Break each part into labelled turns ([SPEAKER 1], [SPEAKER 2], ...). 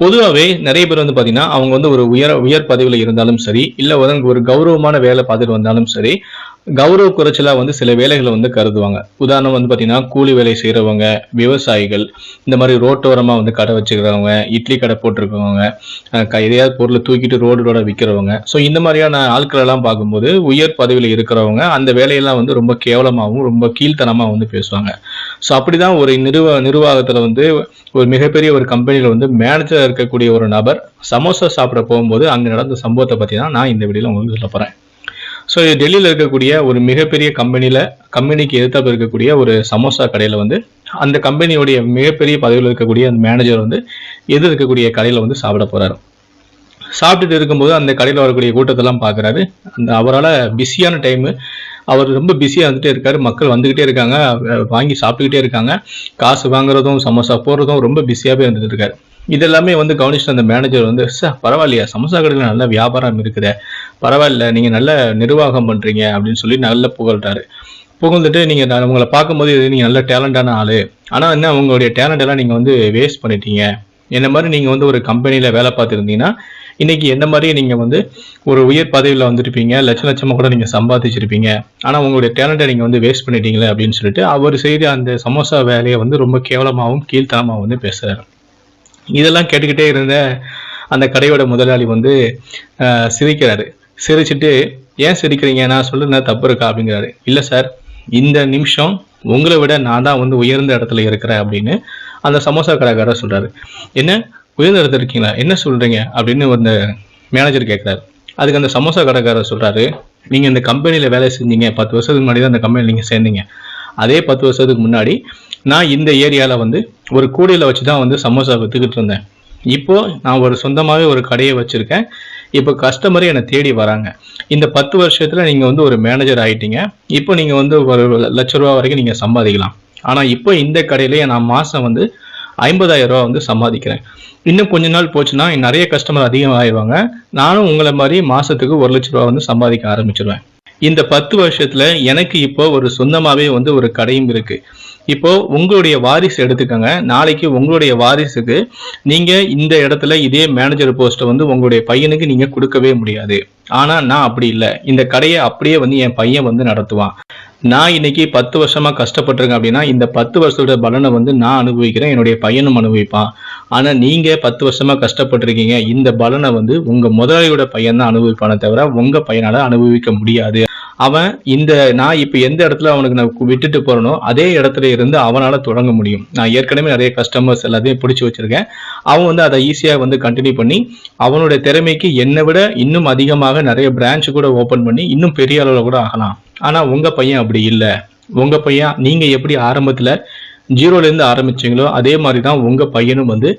[SPEAKER 1] பொதுவாகவே நிறைய பேர் வந்து பார்த்தீங்கன்னா அவங்க வந்து ஒரு உயர் உயர் பதவியில் இருந்தாலும் சரி இல்லை வந்து ஒரு கௌரவமான வேலை பார்த்துட்டு வந்தாலும் சரி கௌரவ குறைச்சலாக வந்து சில வேலைகளை வந்து கருதுவாங்க. உதாரணம் வந்து பார்த்தீங்கன்னா கூலி வேலை செய்கிறவங்க விவசாயிகள் இந்த மாதிரி ரோட்டோரமாக வந்து கடை வச்சுக்கிறவங்க இட்லி கடை போட்டிருக்கவங்க எதையாவது பொருளை தூக்கிட்டு ரோடு ரோட விற்கிறவங்க ஸோ இந்த மாதிரியான ஆட்கள் எல்லாம் பார்க்கும்போது உயர் பதவியில் இருக்கிறவங்க அந்த வேலையெல்லாம் வந்து ரொம்ப கேவலமாகவும் ரொம்ப கீழ்த்தனமாக வந்து பேசுவாங்க. ஸோ அப்படிதான் ஒரு நிறுவ நிர்வாகத்தில் வந்து ஒரு மிகப்பெரிய ஒரு கம்பெனியில் வந்து மேனேஜராக இருக்கக்கூடிய ஒரு நபர் சமோசா சாப்பிட போகும்போது அங்கே நடந்த சம்பவத்தை பற்றி தான் நான் இந்த வீடியோவில் உங்களுக்கு சொல்ல போகிறேன் ஸோ டெல்லியில் இருக்கக்கூடிய ஒரு மிகப்பெரிய கம்பெனியில் கம்பெனிக்கு எதிர்த்தாப்புல இருக்கக்கூடிய ஒரு சமோசா கடையில் வந்து அந்த கம்பெனியோடைய மிகப்பெரிய பதவியில் இருக்கக்கூடிய அந்த மேனேஜர் வந்து எதிர் இருக்கக்கூடிய கடையில் வந்து சாப்பிட போகிறாரு சாப்பிட்டுட்டு இருக்கும்போது அந்த கடையில் வரக்கூடிய கூட்டத்தெல்லாம் பார்க்குறாரு அந்த அவரால் பிஸியான டைமு அவர் ரொம்ப பிஸியாக வந்துட்டே இருக்காரு. மக்கள் வந்துக்கிட்டே இருக்காங்க. வாங்கி சாப்பிட்டுக்கிட்டே இருக்காங்க. காசு வாங்குறதும் சமோசா போடுறதும் ரொம்ப பிஸியாகவே இருந்துட்டு இருக்காரு. இதெல்லாமே வந்து கவனிச்சுட்டு அந்த மேனேஜர் வந்து சார் பரவாயில்லையா. சமோசா கடையில் நல்ல வியாபாரம் இருக்குதே. பரவாயில்ல. நீங்கள் நல்ல நிர்வாகம் பண்ணுறீங்க அப்படின்னு சொல்லி நல்ல புகழ்றாரு. புகழ்ந்துட்டு நீங்கள் நான் உங்களை பார்க்கும்போது நீங்கள் நல்ல டேலண்டான ஆள். ஆனால் என்ன உங்களுடைய டேலண்ட் எல்லாம் நீங்கள் வந்து வேஸ்ட் பண்ணிட்டீங்க. என்ன மாதிரி நீங்கள் வந்து ஒரு கம்பெனியில் வேலை பார்த்துருந்தீங்கன்னா இன்னைக்கு என்ன மாதிரி நீங்கள் வந்து ஒரு உயர் பதவியில் வந்துருப்பீங்க லட்ச லட்சமாக கூட நீங்கள் சம்பாதிச்சிருப்பீங்க. ஆனால் உங்களுடைய டேலண்ட்டை நீங்கள் வந்து வேஸ்ட் பண்ணிட்டீங்களே அப்படின்னு சொல்லிட்டு அவர் செய்த அந்த சமோசா வேலையை வந்து ரொம்ப கேவலமாகவும் கீழ்த்தனமாகவும் வந்து பேசுகிறார் இதெல்லாம் கேட்டுக்கிட்டே இருந்த அந்த கடையோட முதலாளி வந்து ஆஹ், சிரிக்கிறாரு. சிரிச்சுட்டு ஏன் சிரிக்கிறீங்க? நான் சொல்லுங்க தப்பு இருக்கா? அப்படிங்கிறாரு. இல்லை சார் இந்த நிமிஷம் உங்களை விட நான் தான் வந்து உயர்ந்த இடத்துல இருக்கிறேன் அப்படின்னு அந்த சமோசா கடைக்காரர் சொல்கிறாரு என்ன உயர்ந்த இடத்துல இருக்கீங்களா? என்ன சொல்கிறீங்க அப்படின்னு அந்த மேனேஜர் கேட்குறாரு அதுக்கு அந்த சமோசா கடைக்காரர் சொல்கிறாரு நீங்கள் இந்த கம்பெனியில் வேலை செஞ்சீங்க. பத்து வருஷத்துக்கு முன்னாடி தான் அந்த கம்பெனியில் நீங்கள் சேர்ந்தீங்க. அதே பத்து வருஷத்துக்கு முன்னாடி நான் இந்த ஏரியாவில் வந்து ஒரு கூடையில் வச்சு தான் வந்து சமோசா விற்றுக்கிட்டு இருந்தேன். இப்போது நான் ஒரு சொந்தமாகவே ஒரு கடையை வச்சுருக்கேன். இப்போ கஸ்டமரே என்னை தேடி வராங்க. இந்த பத்து வருஷத்தில் நீங்கள் வந்து ஒரு மேனேஜர் ஆகிட்டீங்க இப்போ நீங்கள் வந்து ஒரு லட்ச ரூபா வரைக்கும் நீங்கள் சம்பாதிக்கலாம். ஆனா இப்போ இந்த கடையிலேயே நான் மாதம் வந்து ஐம்பதாயிரம் ரூபா வந்து சம்பாதிக்கிறேன். இன்னும் கொஞ்ச நாள் போச்சுன்னா நிறைய கஸ்டமர் அதிகமாகிடுவாங்க நானும் உங்களை மாதிரி மாசத்துக்கு ஒரு லட்ச ரூபா வந்து சம்பாதிக்க ஆரம்பிச்சிருவேன். இந்த பத்து வருஷத்துல எனக்கு இப்போ ஒரு சொந்தமாவே வந்து ஒரு கடையும் இருக்கு. இப்போ உங்களுடைய வாரிசு எடுத்துக்கோங்க. நாளைக்கு உங்களுடைய வாரிசுக்கு நீங்க இந்த இடத்துல இதே மேனேஜர் போஸ்ட்டை வந்து உங்களுடைய பையனுக்கு நீங்க கொடுக்கவே முடியாது. ஆனா நான் அப்படி இல்லை. இந்த கடையை அப்படியே வந்து என் பையன் வந்து நடத்துவான். நான் இன்னைக்கு பத்து வருஷமா கஷ்டப்பட்டிருக்கேன் அப்படின்னா இந்த பத்து வருஷத்தோட பலனை வந்து நான் அனுபவிக்கிறேன் என்னுடைய பையனும் அனுபவிப்பான். ஆனா நீங்க பத்து வருஷமா கஷ்டப்பட்டிருக்கீங்க. இந்த பலனை வந்து உங்க முதலாளியோட பையன் தான் அனுபவிப்பானே தவிர உங்க பையனால அனுபவிக்க முடியாது. அவன் இந்த நான் இப்போ எந்த இடத்துல அவனுக்கு நான் விட்டுட்டு போறனோ அதே இடத்துல இருந்து அவனால் தொடங்க முடியும். நான் ஏற்கனவே நிறைய கஸ்டமர்ஸ் எல்லாத்தையும் பிடிச்சி வச்சிருக்கேன். அவன் வந்து அதை ஈஸியாக வந்து கண்டினியூ பண்ணி அவனுடைய திறமைக்கு என்னை விட இன்னும் அதிகமாக நிறைய பிரான்ச் கூட ஓப்பன் பண்ணி இன்னும் பெரிய அளவில் கூட ஆகலாம். ஆனா உங்க பையன் அப்படி இல்லை. உங்க பையன் நீங்க எப்படி ஆரம்பத்துல ஜீரோல இருந்து ஆரம்பிச்சீங்களோ அதே மாதிரி தான் உங்க பையனும் வந்து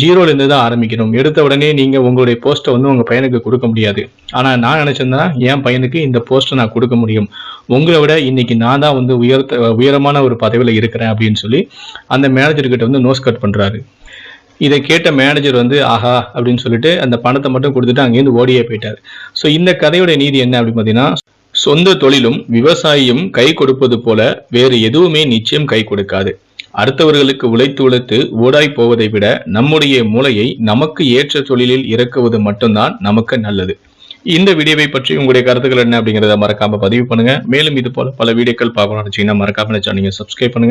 [SPEAKER 1] ஜீரோல இருந்து தான் ஆரம்பிக்கணும். எடுத்த உடனே நீங்க உங்களுடைய போஸ்ட்டை வந்து உங்க பையனுக்கு கொடுக்க முடியாது. ஆனா நான் நினச்சிருந்தேன்னா என் பையனுக்கு இந்த போஸ்ட்டை நான் கொடுக்க முடியும். உங்களை விட இன்னைக்கு நான் தான் வந்து உயர்த்த உயரமான ஒரு பதவியில் இருக்கிறேன் அப்படின்னு சொல்லி அந்த மேனேஜர்கிட்ட வந்து நோஸ் கட் பண்றாரு. இதை கேட்ட மேனேஜர் வந்து ஆஹா அப்படின்னு சொல்லிட்டு அந்த பணத்தை மட்டும் கொடுத்துட்டு அங்கேருந்து ஓடியே போயிட்டாரு. ஸோ இந்த கதையோட நீதி என்ன அப்படின்னு பார்த்தீங்கன்னா சொந்த தொழிலும் விவசாயியும் கை கொடுப்பது போல வேறு எதுவுமே நிச்சயம் கை கொடுக்காது. அடுத்தவர்களுக்கு உழைத்து உழைத்து ஓடாய் போவதை விட நம்முடைய மூளையை நமக்கு ஏற்ற தொழிலில் இறக்குவது மட்டும்தான் நமக்கு நல்லது. இந்த வீடியோவை பற்றி உங்களுடைய கருத்துக்கள் என்ன அப்படிங்கிறத மறக்காம பதிவு பண்ணுங்க. மேலும் இது போல பல வீடியோக்கள் பார்க்கணும்னு நினைச்சீங்கன்னா மறக்காம சேனலை சப்ஸ்கிரைப் பண்ணுங்க.